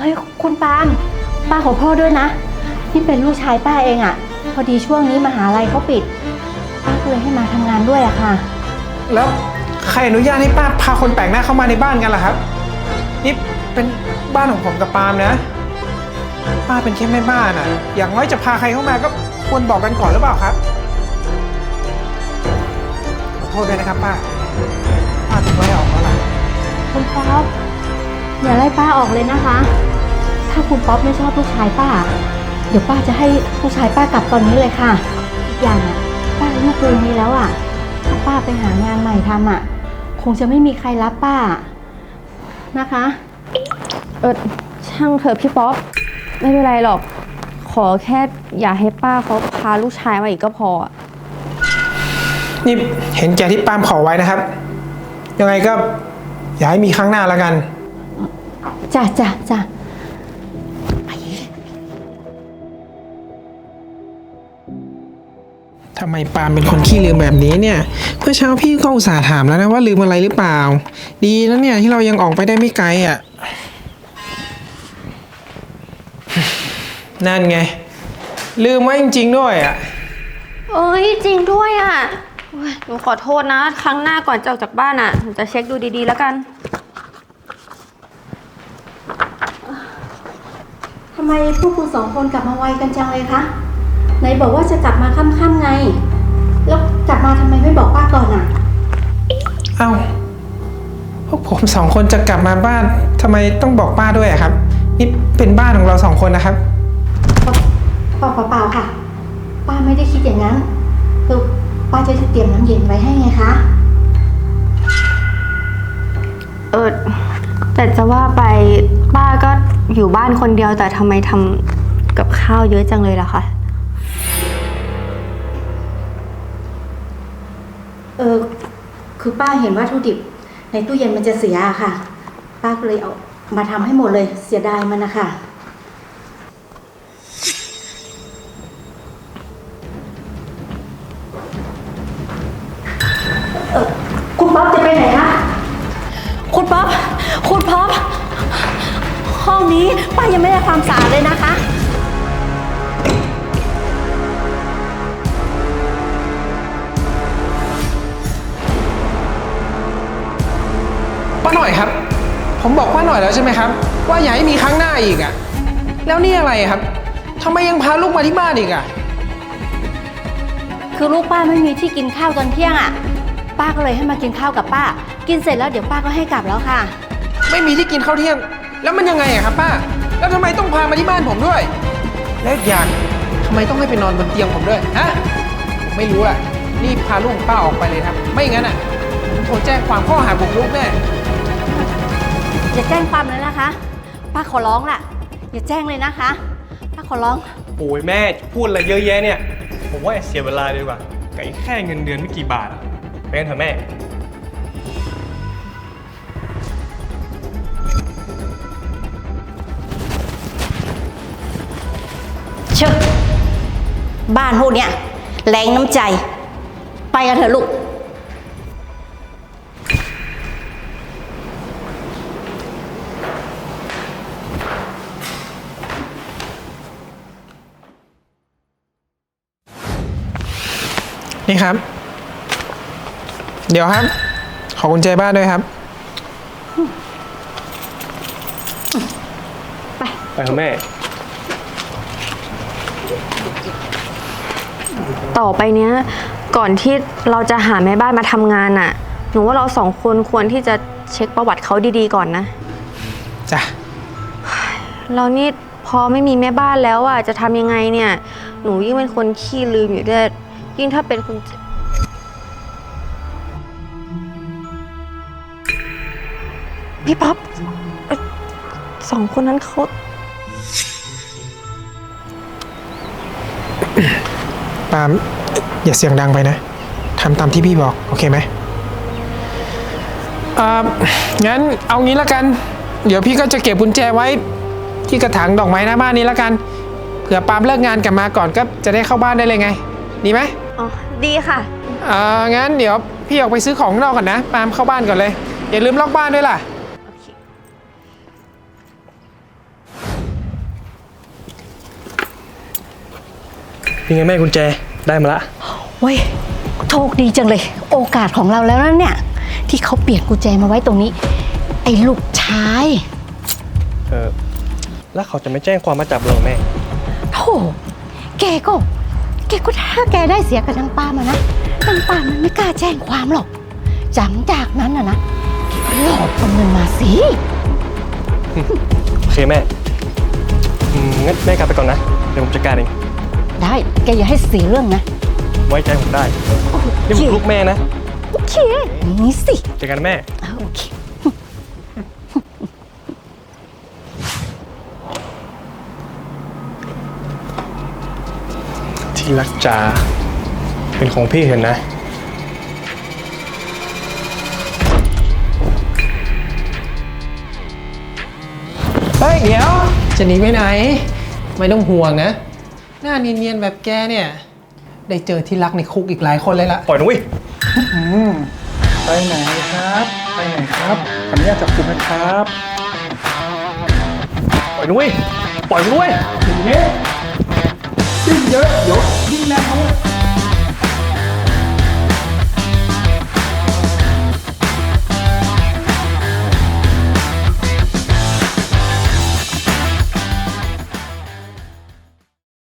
อ้ยคุณปาล์มป้าขอโทษด้วยนะ นี่เป็นลูกชายป้าเองอะ่ะพอดีช่วงนี้มหาลัยเขาปิด ป้าก็เลยให้มาทำงานด้วยอะค่ะ แล้วใครอนุญาตให้ป้าพาคนแปลกหน้าเข้ามาในบ้านกันล่ะครับ นี่เป็นบ้านของผมกับปาล์มนะ ป้าเป็นแค่แม่บ้านอะอย่างน้อยจะพาใครเข้ามาก็ควรบอกกันก่อนหรือเปล่าครับ ขอโทษด้วยนะครับป้า ป้าถูกไล่ออกแล้วล่ะ คุณป๊อปอย่าไล่ป้าออกเลยนะคะ ถ้าคุณป๊อปไม่ชอบลูกชายป้า เดี๋ยวป้าจะให้ลูกชายป้ากลับตอนนี้เลยค่ะอีกอย่างอะป้าอายุปูนนี้แล้วอะ ถ้าป้าไปหางานใหม่ทำอะ คงจะไม่มีใครรับป้านะคะ เออช่างเถอะพี่ป๊อปไม่เป็นไรหรอก ขอแค่อย่าให้ป้าเขาพาลูกชายมาอีกก็พออะนี่เห็นแก่ที่ปาล์มขอไว้นะครับ ยังไงก็อย่าให้มีครั้งหน้าแล้วกัน จ้ะจ้ะจ้ะ ทำไมปาล์มเป็นคนขี้ลืมแบบนี้เนี่ย เพื่อเช้าพี่ก็อุตส่าห์ถามแล้วนะว่าลืมอะไรหรือเปล่า ดีนะเนี่ยที่เรายังออกไปได้ไม่ไกลอะ นั่นไง ลืมไว้จริง ๆ ด้วยอะ เอ้ยจริงด้วยอะโอ๊ยหนูขอโทษนะ ครั้งหน้าก่อนจะออกจากบ้านอะหนูจะเช็คดูดีๆแล้วกัน ทำไมพวกคุณสองคนกลับมาไวกันจังเลยคะ ไหนบอกว่าจะกลับมาค่ำๆไง แล้วกลับมาทำไมไม่บอกป้าก่อนอะ เอ้าพวกผมสองคนจะกลับมาบ้านทำไมต้องบอกป้าด้วยอะครับ นี่เป็นบ้านของเราสองคนนะครับ เปล่าเปล่าๆค่ะ ป้าไม่ได้คิดอย่างนั้นคือป้าจะเตรียมน้ำเย็นไว้ให้ไงคะ เออแต่จะว่าไปป้าก็อยู่บ้านคนเดียวแต่ทำไมทำกับข้าวเยอะจังเลยล่ะคะ คือป้าเห็นวัตถุดิบ ในตู้เย็นมันจะเสียค่ะ ป้าก็เลยเอามาทำให้หมดเลยเสียดายมันนะคะเอ่อคุณป๊อปจะไปไหนคะ คุณป๊อปคุณป๊อปห้องนี้ป้ายังไม่ได้ความสะอาดเลยนะคะ น่อยครับ ผมบอกป้าหน่อยแล้วใช่ไหมครับ ว่าอย่าให้มีครั้งหน้าอีกอะแล้วนี่อะไรครับทำไมยังพาลูกมาที่บ้านอีกอะคือลูกป้าไม่มีที่กินข้าวตอนเที่ยงอะ ป้าก็เลยให้มากินข้าวกับป้า กินเสร็จแล้วเดี๋ยวป้าก็ให้กลับแล้วค่ะ ไม่มีที่กินข้าวเที่ยง แล้วมันยังไงอะครับป้า แล้วทำไมต้องพามาที่บ้านผมด้วย และอีกอย่างทำไมต้องให้ไปนอนบนเตียงผมด้วยฮะผมไม่รู้อะรีบพาลูกของป้าออกไปเลยครับ ไม่งั้นอะผมโทรแจ้งความข้อหาบุกรุกแน่ อย่าแจ้งความเลยนะคะ ป้าขอร้องล่ะ อย่าแจ้งเลยนะคะ ป้าขอร้อง โอ้ยแม่พูดอะไรเยอะแยะเนี่ย ผมว่าเสียเวลาดีกว่ากับอีกแค่เงินเดือนไม่กี่บาทอะไปกันเถอะแม่ เชื่อบ้านพวกเนี้ยแรงน้ำใจ ไปกันเถอะลูก นี่ครับ เดี๋ยวครับ ขอกุญแจบ้านด้วยครับ ไปเถอะแม่ ต่อไปเนี้ย ก่อนที่เราจะหาแม่บ้านมาทำงานอะ หนูว่าเราสองคนควรที่จะเช็คประวัติเขาดีๆก่อนนะ จ้ะ เรานี่พอไม่มีแม่บ้านแล้วอะจะทำยังไงเนี่ย หนูยิ่งเป็นคนขี้ลืมอยู่ด้วย ยิ่งถ้าเป็นคนพี่ป๊อปเอ่อสองคนนั้นเขาปาล์มอย่าเสียงดังไปนะทำตามที่พี่บอก โอเคไหมอ่างั้นเอางี้ละกัน เดี๋ยวพี่ก็จะเก็บกุญแจไว้ ที่กระถางดอกไม้หน้าบ้านนี้ละกัน เผื่อปาล์มเลิกงานกลับมาก่อนก็จะได้เข้าบ้านได้เลยไง ดีไหม อ๋อ ดีค่ะ อ่างั้นเดี๋ยวพี่ออกไปซื้อของนอกก่อนนะปาล์มเข้าบ้านก่อนเลย อย่าลืมล็อกบ้านด้วยล่ะ โอเค ยังไงแม่กุญแจได้มาละ เว้ยโชคดีจังเลย โอกาสของเราแล้วนั่นเนี่ย ที่เขาเปลี่ยนกุญแจมาไว้ตรงนี้ ไอ้ลูกชายเออแล้วเขาจะไม่แจ้งความมาจับเราแม่ โธ่แกก็ แกก็ถ้าแกได้เสียกับนางป้ามานะนางป้ามันไม่กล้าแจ้งความหรอกจำจากนั้นนะนะแกก็หลอกเอาเงินมาสิ โอเคแม่อืมงั้นแม่กลับไปก่อนนะ เดี๋ยวผมจัดการเอง ได้แกอย่าให้เสียเรื่องนะไว้ใจผมได้โอนี่เคผมลูกแม่นะ โอเคนี่สิเจอกันนะแม่อ่าโอเค ที่รักจ๋าเป็นของพี่เห็นนะ เฮ้ยเดี๋ยว จะหนีไปไหน ไม่ต้องห่วงนะ หน้าเนียนๆแบบแกเนี่ย ได้เจอที่รักในคุกอีกหลายคนเลยละปล่อยนะเว้ยอืมไปไหนครับ ไปไหนครับ ขออนุญาตจับกุมนะครับ ปล่อยนะเว้ยปล่อยนะเว้ยยิ่งเยอะเดี๋ยว Now.